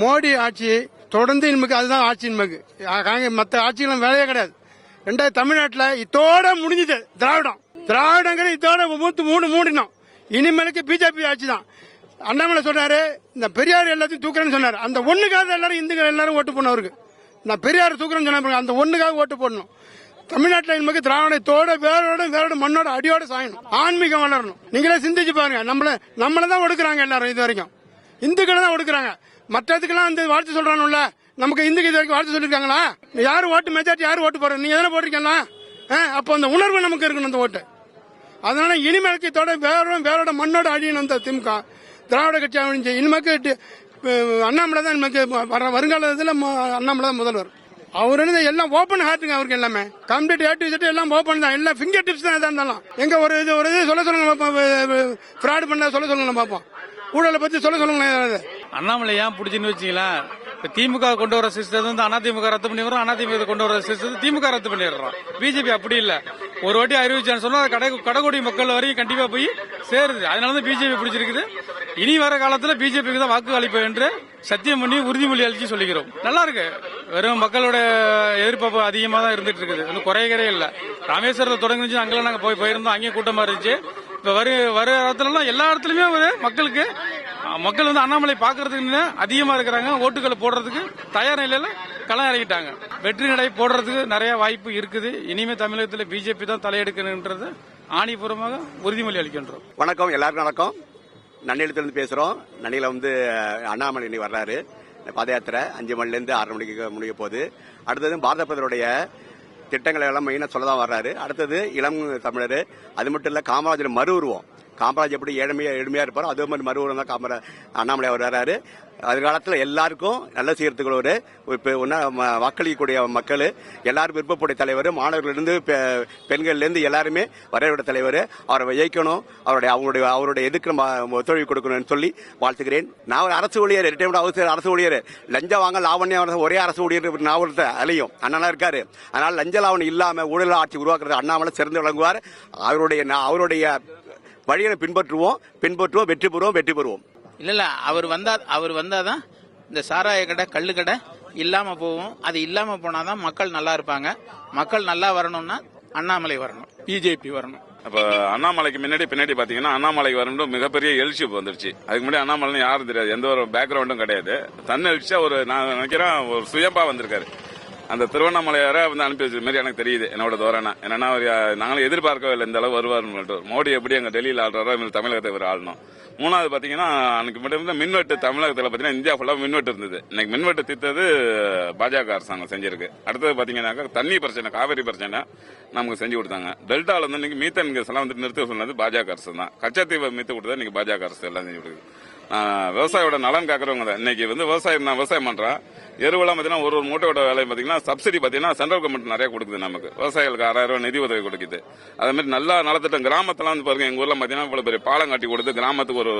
மோடி ஆட்சி தொடர்ந்து நமக்கு அதுதான் ஆட்சி நமக்கு மற்ற ஆட்சிகளும் வேலையே கிடையாது. ரெண்டாவது தமிழ்நாட்டில் இதோட முடிஞ்சது. திராவிடம். திராவிடங்கிற இதோட மூத்து மூணு மூடினோம். இனிமேலுக்கு பிஜேபி ஆட்சி தான். அண்ணாமலை சொன்னாரு இந்த பெரியார் எல்லாத்தையும் தூக்குறேன்னு சொன்னார். அந்த ஒண்ணுக்காக எல்லாரும் இந்துக்கள் எல்லாரும் ஓட்டு போனவருக்கு நான் பெரியார் தூக்குறேன்னு சொன்ன அந்த ஒண்ணுக்காக ஓட்டு போடணும். தமிழ்நாட்டில் நமக்கு திராவிடத்தோட வேரோட வேரோட மண்ணோட அடியோட சாயணும். ஆன்மீகம் வளரணும். நீங்களே சிந்திச்சு பாருங்க. நம்மள நம்மள தான் ஒடுக்குறாங்க எல்லாரும் இது வரைக்கும். இந்துக்களை தான் ஒடுக்குறாங்க. மற்றதுக்கெல்லாம் அந்த வாழ்த்து சொல்றானுல்ல. நமக்கு இந்துக்கு இது வரைக்கும் வாழ்த்து சொல்லியிருக்காங்களா? யார் ஓட்டு மெஜாரிட்டி யார் ஓட்டு போறோம் நீங்க எதனா போட்டிருக்கீங்களா? ஆ, அப்போ அந்த உணர்வு நமக்கு இருக்கணும் அந்த ஓட்டு. அதனால இனிமேலுக்கு இதோட வேறோட மண்ணோட அழியணும் இந்த திமுக திராவிட கட்சி அழிஞ்சு இனிமேக்கு அண்ணாமலை தான் இனிமேக்கு வர வருங்காலத்தில் அண்ணாமலை தான் முதல்வர். அவர் என்ன எல்லாம் ஓப்பன் ஹார்ட்டுங்க அவருக்கு எல்லாமே. கம்ப்ளீட் ஏ டு எல்லாம் ஓப்பன் தான். எல்லாம் ஃபிங்கர் டிப்ஸ் தான் எதாக இருந்தாலும். எங்கே ஒரு இது ஒரு இது சொல்ல சொல்லுங்க பார்ப்போம் ஃப்ராட் பண்ண சொல்ல சொல்லுங்க பார்ப்போம். ஊழலை பற்றி சொல்ல சொல்லுங்க ஏதாவது அண்ணாமலை ஏன் பிடிச்சுன்னு வச்சுங்களேன்? இப்போ திமுக கொண்டு வர சிஸ்டத்தை வந்து அதிமுக ரத்து பண்ணிடுறோம் அதிமுக கொண்டு வர சிஸ்டத்தை திமுக ரத்து பண்ணிடுறோம். பிஜேபி அப்படி இல்ல. ஒரு வாட்டி அறிவிச்சான்னு சொன்னா கடை கடைக்கோடி மக்கள் வரையும் கண்டிப்பா போய் சேருது. அதனால தான் பிஜேபி பிடிச்சிருக்குது. இனி வர காலத்துல பிஜேபிக்கு தான் வாக்கு அளிப்போம் என்று சத்தியம் பண்ணி உறுதிமொழி அளிச்சு சொல்லிக்கிறோம். நல்லா இருக்கு. வெறும் மக்களோட எதிர்பார்ப்பு அதிகமா தான் இருந்துட்டு இருக்குது. ஒன்றும் குறையவே இல்லை. ராமேஸ்வரத்தில் தொடங்குச்சு அங்கெல்லாம் நாங்க போய் போயிருந்தோம். அங்கேயும் கூட்டமா இருந்துச்சு. இப்ப வரு வர இடத்துலலாம் எல்லா இடத்துலயுமே ஒரு மக்களுக்கு மக்கள் வந்து அண்ணாமலை பாக்குறதுக்கு அதிகமா இருக்கிறாங்க. ஓட்டுகளை போடுறதுக்கு தயார் நிலையில களம் இறங்கிட்டாங்க வெற்றி நடை போடுறதுக்கு நிறைய வாய்ப்பு இருக்குது. இனிமே தமிழகத்தில் பிஜேபி தான் தலையெடுக்கணுன்றது ஆணிபூர்வமாக உறுதிமொழி அளிக்கின்றோம். வணக்கம் எல்லாருக்கும் வணக்கம். நன்னிலத்திலிருந்து பேசுறோம். நன்னில வந்து அண்ணாமலை இன்னைக்கு வர்றாரு. பாத யாத்திரை அஞ்சு மணிலேருந்து ஆறு மணிக்கு முடிய போகுது. அடுத்தது பாரத பிரதருடைய திட்டங்களை எல்லாம் மெயினாக சொல்ல தான் வர்றாரு. அடுத்தது இளம் தமிழர் அது மட்டும் இல்லை காமராஜர் மறு உருவம். காமராஜ் எப்படி ஏழ்மையா எளிமையா இருப்பாரோ அதே மாதிரி மறுபுறம் தான் காமரா அண்ணாமலை அவர் வர்றாரு. எதிர்காலத்தில் எல்லாருக்கும் நல்ல செய்யறதுக்கு ஒரு ஒன்றா வாக்களிக்கக்கூடிய மக்கள் எல்லாரும் விருப்பப்படைய தலைவர் மாணவர்களிருந்து பெ- பெண்கள்லேருந்து எல்லாருமே வரவேற்ற தலைவர். அவரை ஜெயிக்கணும் அவருடைய அவருடைய அவருடைய எதுக்கு நம்ம ஒத்துழைப்பு கொடுக்கணும்னு சொல்லி வாழ்த்துக்கிறேன் நான் ஒரு அரசு ஊழியர் ரிட்டையர்மெண்ட் அவசர அரசு ஊழியர். லஞ்சம் வாங்க லாவண்யம் ஒரே அரசு ஊழியர் நான் ஒருத்தர் அலையும் அண்ணனா இருக்காரு. அதனால் லஞ்ச லாவணி இல்லாமல் ஊழல் ஆட்சி உருவாக்குறது அண்ணாமலை சிறந்து விளங்குவார். அவருடைய அவருடைய வழியை பின்பற்றுவோம் பின்பற்றுவோம் வெற்றி பெறுவோம் வெற்றி பெறுவோம். இல்ல இல்ல அவர் வந்தா அவர் வந்தாதான் இந்த சாராய கடை கள்ளு கடை இல்லாம போகும். அது இல்லாம போனாதான் மக்கள் நல்லா இருப்பாங்க. மக்கள் நல்லா வரணும்னா அண்ணாமலை வரணும் பிஜேபி வரணும். அப்ப அண்ணாமலைக்கு முன்னாடி பின்னாடி பாத்தீங்கன்னா அண்ணாமலைக்கு வரணும் மிகப்பெரிய எழுச்சி வந்துருச்சு. அதுக்கு முன்னாடி அண்ணாமலை யாரும் தெரியாது. எந்த ஒரு பேக்ரவுண்டும் கிடையாது. தன்னை எழுச்சியா ஒரு நான் நினைக்கிறேன் ஒரு சுயம்பா வந்திருக்காரு. அந்த திருவண்ணாமலையார வந்து அனுப்பி வச்ச மாதிரி எனக்கு தெரியுது என்னோட தோரணை என்னன்னா அவர் நாங்களும் எதிர்பார்க்கவே இல்லை இந்த அளவு வருவார் மோடி எப்படி அங்க டெல்லியில் ஆடுறாரோ இது தமிழகத்தை இவர் ஆளணும். மூணாவது பாத்தீங்கன்னா அன்னைக்கு மட்டும் இருந்தால் மின்வெட்டு தமிழகத்தில் பாத்தீங்கன்னா இந்தியா ஃபுல்லாக மின்வெட்டு இருந்தது. இன்னைக்கு மின்வெட்டு தீர்த்தது பாஜக அரசாங்கம் செஞ்சிருக்கு. அடுத்தது பாத்தீங்கன்னாக்கா தண்ணி பிரச்சனை காவிரி பிரச்சனை நமக்கு செஞ்சு கொடுத்தாங்க. டெல்டாவில் வந்து இன்னைக்கு மீத்தன் கேஸ் எல்லாம் வந்து நிறுத்த சொன்னது பாஜக அரசு தான் கச்சத்தீவை மீத்து கொடுத்தது இன்னைக்கு பாஜக அரசு எல்லாம் செஞ்சு கொடுக்குது. விவசாயியோட நலன் காக்கிறவங்க தான். இன்னைக்கு வந்து விவசாயம் நான் விவசாயம் பண்றேன் எருவெல்லாம் பாத்தீங்கன்னா ஒரு ஒரு மூட்டையோட விலை பாத்தீங்கன்னா சப்சிடி பாத்தீங்கன்னா சென்ட்ரல் கவர்மெண்ட் நிறைய கொடுக்குது நமக்கு. விவசாயிகளுக்கு ஆறாயிரம் ரூபாய் நிதி உதவி கொடுக்குது. அதே மாதிரி நல்லா நலத்திட்டம் கிராமத்துல வந்து பாருங்க எங்க ஊர்ல பாத்தீங்கன்னா இவ்வளவு பெரிய பாலம் கட்டி கொடுத்து கிராமத்துக்கு ஒரு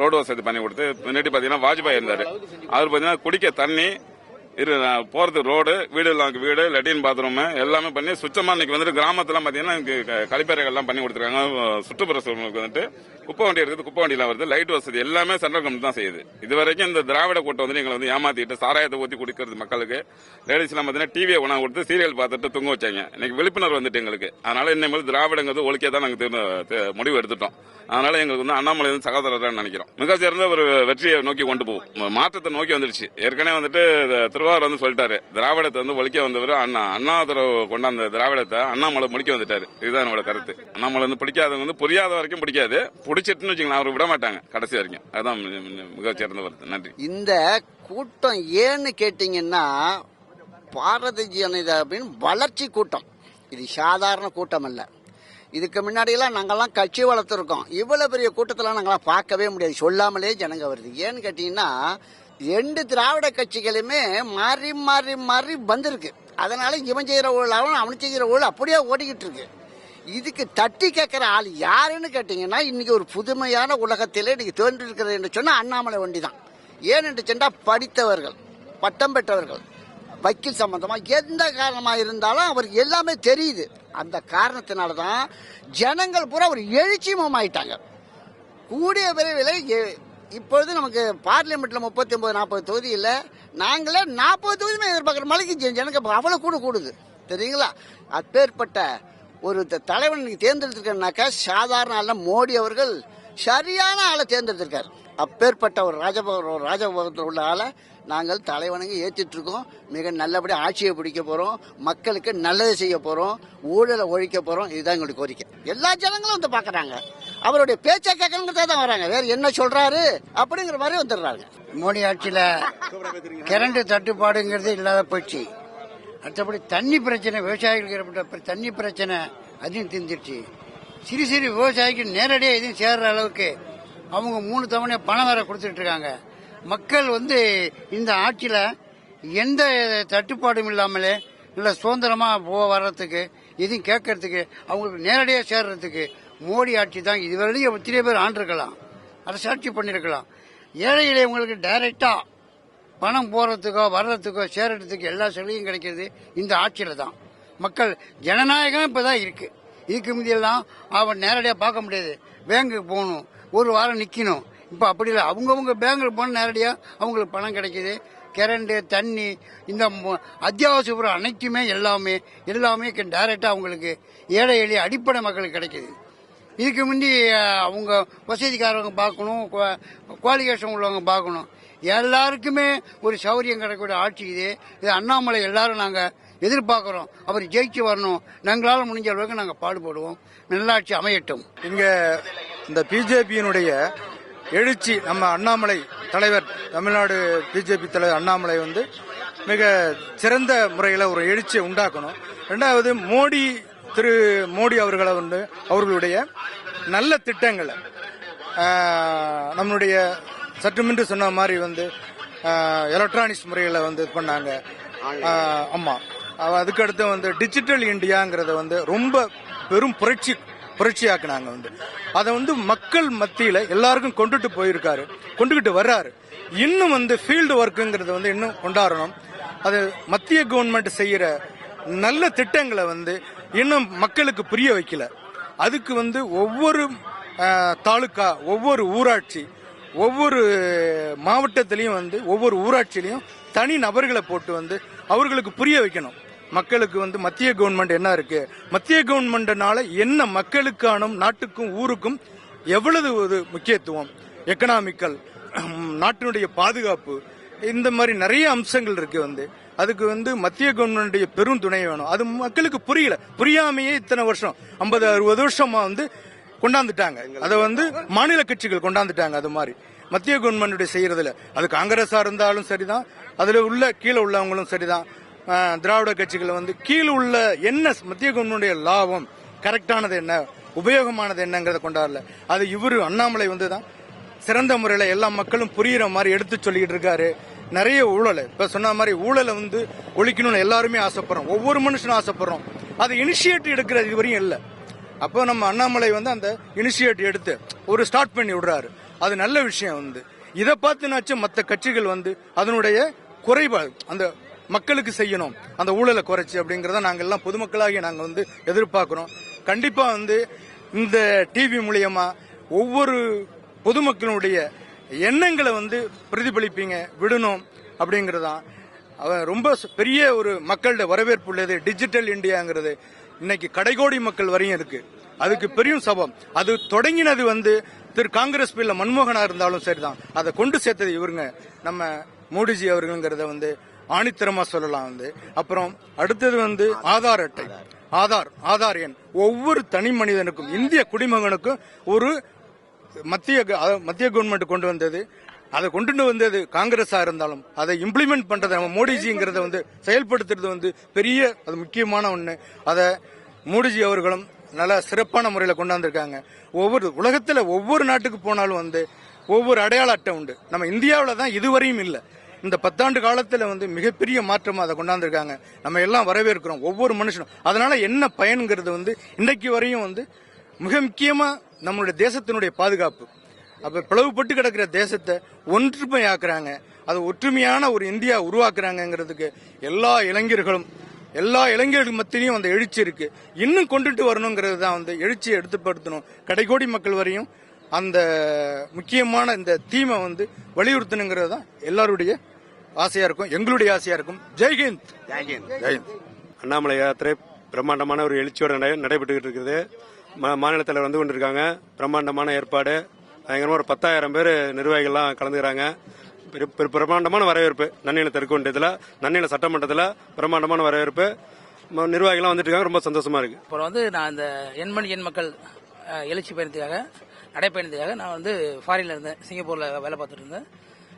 ரோடு வசதி பண்ணி கொடுத்து முன்னாடி பாத்தீங்கன்னா வாஜ்பாய் இருந்தாரு. அவர் பாத்தீங்கன்னா குடிக்க தண்ணி இரு நான் போறது ரோடு வீடு இல்லாம வீடு லெட்டின் பாத்ரூம் எல்லாமே பண்ணி சுத்தமா இன்னைக்கு வந்துட்டு கிராமத்துல பாத்தீங்கன்னா க- கழிப்பறைகள் எல்லாம் பண்ணி கொடுத்துருக்காங்க. சுற்றுப்புற சூழலுக்கு வந்துட்டு குப்பை வண்டி இருக்குது குப்பை வண்டியில வருது லைட் வசதி எல்லாமே சென்ட்ரல் கவர்மெண்ட் தான் செய்யுது. இது வரைக்கும் இந்த திராவிட கூட்டம் வந்து எங்களை வந்து ஏமாத்திட்டு சாராயத்தை ஊத்தி குடிக்கிறது மக்களுக்கு லேடிஸ் எல்லாம் பாத்தீங்கன்னா டிவியை உணவு கொடுத்து சீரியல் பார்த்துட்டு தூங்க வச்சாங்க. இன்னைக்கு விழிப்புணர்வு வந்துட்டு எங்களுக்கு. அதனால இன்னும் திராவிடங்கிறது ஒழிக்க தான் நாங்கள் முடிவு எடுத்துட்டோம். அதனால எங்களுக்கு வந்து அண்ணாமலை வந்து சகோதரர் நினைக்கிறோம். மிக சிறந்த ஒரு வெற்றியை நோக்கி கொண்டு போகும் மாற்றத்தை நோக்கி வந்துருச்சு. ஏற்கனவே வந்துட்டு இந்த திருவாரூர் வந்து சொல்லிட்டாரு. திராவிடத்தை வந்து ஒழிக்க வந்தவர் அண்ணா. அண்ணாதுரவு கொண்டாந்த திராவிடத்தை அண்ணாமலை முடிக்க வந்துட்டாரு. இதுதான் என்னோட கருத்து. அண்ணாமலை வந்து பிடிக்காதவங்க வந்து புரியாத வரைக்கும் பிடிக்காது. பிடிச்சிட்டுன்னு வச்சுக்கலாம் அவர் விட மாட்டாங்க கடைசி வரைக்கும். அதுதான் மிக சிறந்த வருது நன்றி. இந்த கூட்டம் ஏன்னு கேட்டீங்கன்னா பாரதிய ஜனதாவின் வளர்ச்சி கூட்டம். இது சாதாரண கூட்டம் அல்ல. இதுக்கு முன்னாடியெல்லாம் நாங்கள்லாம் கட்சி வளர்த்துருக்கோம். இவ்வளோ பெரிய கூட்டத்தெல்லாம் நாங்களாம் பார்க்கவே முடியாது. சொல்லாமலே ஜனங்க வருது. ஏன்னு கேட்டிங்கன்னா ரெண்டு திராவிட கட்சிகளுமே மாறி மாறி மாறி வந்திருக்கு. அதனால இவன் செய்கிற ஊழலாகவும் அவன் செய்கிற ஊழல் அப்படியே ஓடிக்கிட்டு இருக்கு. இதுக்கு தட்டி கேட்குற ஆள் யாருன்னு கேட்டிங்கன்னா இன்றைக்கி ஒரு புதுமையான உலகத்திலே இன்றைக்கி தோன்றிருக்கிறது என்று சொன்னால் அண்ணாமலை வண்டி தான் ஏன் என்று சொன்னால் படித்தவர்கள் பட்டம் பெற்றவர்கள் வக்கீல் சம்பந்தமாக எந்த காரணமாக இருந்தாலும் அவருக்கு எல்லாமே தெரியுது. அந்த காரணத்தினால தான் ஜனங்கள் பூரா ஒரு எழுச்சி ஆயிட்டாங்க கூடிய விரைவில் எ- இப்பொழுது நமக்கு பார்லிமெண்ட்ல முப்பத்தி ஒன்பது நாற்பது தொகுதி இல்ல. நாங்களே நாற்பது தொகுதியுமே எதிர்பார்க்குற மலைக்கு எனக்கு அப்ப அவ்வளவு கூட கூடுது. தெரியுங்களா? அப்பேற்பட்ட ஒரு த- தலைவன் தேர்ந்தெடுத்திருக்கனாக்கா சாதாரண ஆள் மோடி அவர்கள் சரியான ஆளை தேர்ந்தெடுத்திருக்கார். அப்பேற்பட்ட ஒரு ராஜபவர் ஒரு ராஜபவத்தில் உள்ள ஆளை நாங்கள் தலைவனுங்க ஏற்றிட்டு இருக்கோம். மிக நல்லபடியாக ஆட்சியை பிடிக்க போகிறோம் மக்களுக்கு நல்லது செய்ய போகிறோம் ஊழலை ஒழிக்க போகிறோம் இதுதான் எங்களுடைய கோரிக்கை. எல்லா ஜனங்களும் வந்து பார்க்குறாங்க. அவருடைய பேச்சை கேட்கணுங்கிறதா தான் வராங்க. வேற என்ன சொல்றாரு அப்படிங்கிற மாதிரி வந்துடுறாங்க. மோடி ஆட்சியில கரண்ட் தட்டுப்பாடுங்கிறது இல்லாத போச்சு. அடுத்தபடி தண்ணி பிரச்சனை விவசாயிகளுக்கு ஏற்பட்ட தண்ணி பிரச்சனை அதையும் தீர்ந்துருச்சு. சிறு சிறு விவசாயிக்கு நேரடியாக எதுவும் சேர்ற அளவுக்கு அவங்க மூணு தவணையை பணம் வேற கொடுத்துட்டு இருக்காங்க. மக்கள் வந்து இந்த ஆட்சியில எந்த தட்டுப்பாடும் இல்லாமலே இல்லை சுதந்திரமா போ வர்றதுக்கு எதுவும் கேட்கறதுக்கு அவங்களுக்கு நேரடியாக சேர்றதுக்கு மோடி ஆட்சி தான் இதுவரையும் எத்தனை பேர் ஆண்டிருக்கலாம். அரசாட்சி பண்ணிருக்கலாம். ஏழை எளியவங்களுக்கு டைரக்டா பணம் போறதுக்கோ வர்றதுக்கோ சேரத்துக்கு எல்லா சலுகையும் கிடைக்கிறது இந்த ஆட்சியில தான். மக்கள் ஜனநாயகம் இப்பதான் இருக்கு. இதுக்கு முதியெல்லாம் அவன் நேரடியாக பார்க்க முடியாது. பேங்குக்கு போகணும். ஒரு வாரம் நிக்கணும். இப்போ அப்படி இல்லை. அவங்கவுங்க பேங்க்ல போனால் நேரடியாக அவங்களுக்கு பணம் கிடைக்கிது. கரண்ட் தண்ணி இந்த அத்தியாவசிய பொருள் அனைத்துமே எல்லாமே எல்லாமே டைரக்டா அவங்களுக்கு ஏழை எளிய அடிப்படை மக்களுக்கு கிடைக்கிது. இதுக்கு முந்தி அவங்க வசதிக்காரவங்க பார்க்கணும் குவாலிஃபிகேஷன் உள்ளவங்க பார்க்கணும். எல்லாருக்குமே ஒரு சௌரியம் கிடைக்கக்கூடிய ஆட்சி இது. இது அண்ணாமலை எல்லாரும் நாங்கள் எதிர்பார்க்குறோம். அவர் ஜெயிச்சு வரணும். நாங்களால் முடிஞ்ச அளவுக்கு நாங்கள் பாடுபடுவோம். நல்லாட்சி அமையட்டும். இங்கே இந்த பிஜேபியினுடைய எழுச்சி நம்ம அண்ணாமலை தலைவர் தமிழ்நாடு பிஜேபி தலைவர் அண்ணாமலை வந்து மிக சிறந்த முறையில் ஒரு எழுச்சியை உண்டாக்கணும். ரெண்டாவது மோடி திரு மோடி அவர்களை வந்து அவர்களுடைய நல்ல திட்டங்களை நம்மளுடைய சற்றுமின்று சொன்ன மாதிரி வந்து எலக்ட்ரானிக்ஸ் முறையில் வந்து இது பண்ணாங்க. ஆமாம் ஆமா. அதுக்கடுத்து வந்து டிஜிட்டல் இந்தியாங்கிறத வந்து ரொம்ப பெரும் புரட்சி புரட்சியாக்குனாங்க வந்து. அதை வந்து மக்கள் மத்தியில எல்லாருக்கும் கொண்டுட்டு போயிருக்காரு கொண்டுகிட்டு வர்றாரு. இன்னும் வந்து ஃபீல்டு ஒர்க்குங்கிறத வந்து இன்னும் கொண்டாடணும். அது மத்திய கவர்மெண்ட் செய்யற நல்ல திட்டங்களை வந்து இன்னும் மக்களுக்கு புரிய வைக்கல. அதுக்கு வந்து ஒவ்வொரு தாலுக்கா ஒவ்வொரு ஊராட்சி ஒவ்வொரு மாவட்டத்திலையும் வந்து ஒவ்வொரு ஊராட்சியிலையும் தனி நபர்களை போட்டு வந்து அவர்களுக்கு புரிய வைக்கணும். மக்களுக்கு வந்து மத்திய கவர்மெண்ட் என்ன இருக்கு? மத்திய கவர்மெண்ட்னால என்ன மக்களுக்கான நாட்டுக்கும் ஊருக்கும் எவ்வளவு ஒரு முக்கியத்துவம்? எக்கனாமிக்கல் நாட்டினுடைய பாதுகாப்பு இந்த மாதிரி நிறைய அம்சங்கள் இருக்கு வந்து. அதுக்கு வந்து மத்திய கவர்மெண்டுடைய பெரும் துணை வேணும். அது மக்களுக்கு புரியல. புரியாமையே இத்தனை வருஷம். ஐம்பது அறுபது வருஷமா வந்து கொண்டாந்துட்டாங்க. அதை வந்து மாநில கட்சிகள் கொண்டாந்துட்டாங்க அது மாதிரி. மத்திய கவர்மெண்ட் செய்யறதுல. அது காங்கிரஸா இருந்தாலும் சரிதான். அதுல உள்ள கீழே உள்ளவங்களும் சரிதான். திராவிட கட்சிகள் வந்து கீழே உள்ள என்ன மத்திய கவர்மெண்டுடைய லாபம் கரெக்டானது என்ன உபயோகமானது என்னங்கிறத கொண்டாடல. அது இவரு அண்ணாமலை வந்து தான் சிறந்த முறையில எல்லா மக்களும் புரியுற மாதிரி எடுத்து சொல்லிட்டு இருக்காரு. நிறைய ஊழல். இப்ப சொன்ன மாதிரி ஊழலை வந்து ஒழிக்கணும்னு எல்லாருமே ஆசைப்படுறோம். ஒவ்வொரு மனுஷனும் ஆசைப்படுறோம். அது இனிஷியேட்டிவ் எடுக்கிறது இதுவரையும் இல்லை. அப்போ நம்ம அண்ணாமலை வந்து அந்த இனிஷியேட் எடுத்து ஒரு ஸ்டார்ட் பண்ணி விடுறாரு. அது நல்ல விஷயம் வந்து. இதை பார்த்துனாச்சும் மற்ற கட்சிகள் வந்து அதனுடைய குறைபாடு அந்த மக்களுக்கு செய்யணும். அந்த ஊழலை குறைச்சி அப்படிங்கிறத நாங்கள் எல்லாம் பொதுமக்களாகி நாங்கள் வந்து எதிர்பார்க்குறோம். கண்டிப்பாக வந்து இந்த டிவி மூலியமாக ஒவ்வொரு பொதுமக்களுடைய எண்ணங்களை வந்து பிரதிபலிப்பீங்க விடணும் அப்படிங்கறதான். அவன் ரொம்ப பெரிய ஒரு மக்களோட வரவேற்பு உள்ளது டிஜிட்டல் இந்தியாங்கிறது இன்னைக்கு கடைகோடி மக்கள் வரையும் இருக்கு. அதுக்கு பெரிய சபம். அது தொடங்கினது வந்து திரு காங்கிரஸ் பில்ல மன்மோகனா இருந்தாலும் சரிதான். அதை கொண்டு சேர்த்தது இவருங்க. நம்ம மோடிஜி அவர்களுங்கிறத வந்து ஆணித்தரமா சொல்லலாம் வந்து. அப்புறம் அடுத்தது வந்து ஆதார் அட்டை. ஆதார் ஆதார் எண். ஒவ்வொரு தனி மனிதனுக்கும் இந்திய குடிமகனுக்கும் ஒரு மத்திய க- மத்திய கவர்மெண்ட் கொண்டு வந்தது அதை கொண்டு வந்தது காங்கிரஸா இருந்தாலும் அதை இம்ப்ளிமெண்ட் பண்றது நம்ம மோடிஜிங்கிறத வந்து செயல்படுத்துறது வந்து பெரிய அது முக்கியமான ஒண்ணு. அதை மோடிஜி அவர்களும் நல்ல சிறப்பான முறையில் கொண்டாந்துருக்காங்க. ஒவ்வொரு உலகத்தில் ஒவ்வொரு நாட்டுக்கு போனாலும் வந்து ஒவ்வொரு அடையாள அட்டை உண்டு. நம்ம இந்தியாவில் தான் இதுவரையும் இல்லை. இந்த பத்தாண்டு காலத்தில் வந்து மிகப்பெரிய மாற்றம் அதை கொண்டாந்துருக்காங்க. நம்ம எல்லாம் வரவேற்கிறோம் ஒவ்வொரு மனுஷனும். அதனால என்ன பயன்கிறது வந்து இன்றைக்கு வரையும் வந்து மிக முக்கியமா நம்மளுடைய தேசத்தினுடைய பாதுகாப்பு. அப்ப பிளவுபட்டு கிடக்கிற தேசத்தை ஒற்றுமையாக்குறாங்க அது ஒற்றுமையான ஒரு இந்தியா உருவாக்குறாங்கங்கிறதுக்கு எல்லா இளைஞர்களும் எல்லா இளைஞர்கள் மத்தியிலையும் அந்த எழுச்சி இருக்கு. இன்னும் கொண்டுட்டு வரணுங்கிறது தான் வந்து எழுச்சியை எடுத்துப்படுத்தணும். கடைகோடி மக்கள் வரையும் அந்த முக்கியமான இந்த தீமை வந்து வலியுறுத்தணுங்கிறது தான் எல்லாருடைய ஆசையா இருக்கும். எங்களுடைய ஆசையா இருக்கும். ஜெய்ஹிந்த் ஜெய்ஹிந்த் அண்ணாமலை யாத்திரை பிரம்மாண்டமான ஒரு எழுச்சியோட நடை- நடைபெற்றுக்கிட்டு இருக்குது. மாநில தலைவர் வந்து கொண்டிருக்காங்க. பிரம்மாண்டமான ஏற்பாடு. பயங்கரமாக ஒரு பத்தாயிரம் பேர் நிர்வாகிகள்லாம் கலந்துக்கிறாங்க. பெரு- பெரு- பிரம்மாண்டமான வரவேற்பு. நன்னில தெற்குண்டத்தில் நன்னில சட்டமன்றத்தில் பிரம்மாண்டமான வரவேற்பு. நிர்வாகிகள்லாம் வந்துட்டு இருக்காங்க ரொம்ப சந்தோஷமா இருக்கு. அப்புறம் வந்து நான் இந்த எண்மணி எண் மக்கள் எழுச்சி பயணத்துக்காக நடைப்பயணத்துக்காக நான் வந்து ஃபாரின்ல இருந்தேன். சிங்கப்பூர்ல வேலை பார்த்துட்டு இருந்தேன்.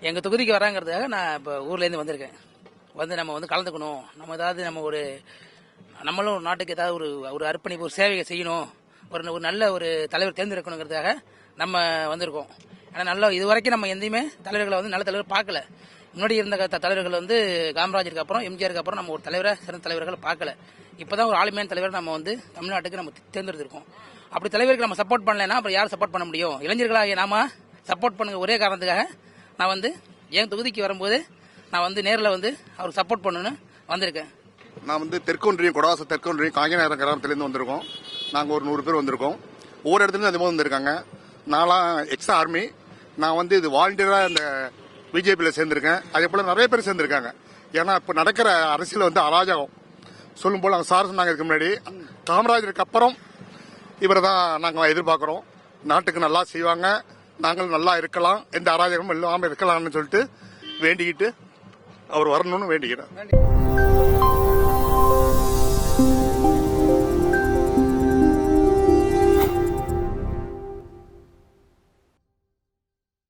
எங்க தொகுதிக்கு வராங்கிறதுக்காக நான் இப்போ ஊர்லேருந்து வந்திருக்கேன். வந்து நம்ம வந்து கலந்துக்கணும். நம்ம ஏதாவது நம்ம ஒரு நம்மளும் நாட்டுக்கு ஏதாவது ஒரு ஒரு அர்ப்பணிப்பு ஒரு சேவையை செய்யணும். ஒரு ஒரு நல்ல ஒரு தலைவர் தேர்ந்தெடுக்கணுங்கிறதுக்காக நம்ம வந்திருக்கோம். ஏன்னா நல்ல இது வரைக்கும் நம்ம எந்தையுமே தலைவர்களை வந்து நல்ல தலைவர் பார்க்கல. முன்னாடி இருந்த தலைவர்கள் வந்து காமராஜருக்கு அப்புறம் எம்ஜிஆருக்கு அப்புறம் நம்ம ஒரு தலைவரை சிறந்த தலைவர்களை பார்க்கல. இப்போதான் ஒரு ஆளுமையான தலைவர் நம்ம வந்து தமிழ்நாட்டுக்கு நம்ம தேர்ந்தெடுத்திருக்கோம். அப்படி தலைவருக்கு நம்ம சப்போர்ட் பண்ணலைன்னா அப்புறம் யார் சப்போர்ட் பண்ண முடியும்? இளைஞர்களாகிய நாம சப்போர்ட் பண்ணுங்க ஒரே காரணத்துக்காக நான் வந்து என் தொகுதிக்கு வரும்போது நான் வந்து நேரில் வந்து அவருக்கு சப்போர்ட் பண்ணணும்னு வந்திருக்கேன். நான் வந்து தெற்கொன்றியம் கொடவாச தெற்கொன்றியம் காங்கிநகரம் கிராமத்திலேருந்து வந்திருக்கோம். நாங்கள் ஒரு நூறு பேர் வந்திருக்கோம். ஒவ்வொரு இடத்துலேருந்து அது வந்திருக்காங்க. நான்லாம் எக்ஸ் ஆர்மி நான் வந்து இது வாலண்டியராக இந்த பிஜேபியில் சேர்ந்திருக்கேன். அதே போல் நிறைய பேர் சேர்ந்திருக்காங்க. ஏன்னா இப்போ நடக்கிற அரசியல் வந்து அராஜகம். சொல்லும் போல் அவங்க சார் சொன்னாங்க இதுக்கு முன்னாடி. காமராஜருக்கு அப்புறம் இவரை தான் நாங்கள் எதிர்பார்க்குறோம். நாட்டுக்கு நல்லா செய்வாங்க. நாங்கள் நல்லா இருக்கலாம். எந்த அராஜகமும் இல்லாமல் இருக்கலாம்னு சொல்லிட்டு வேண்டிக்கிட்டு அவர் வரணும்னு வேண்டிக்கிறேன்.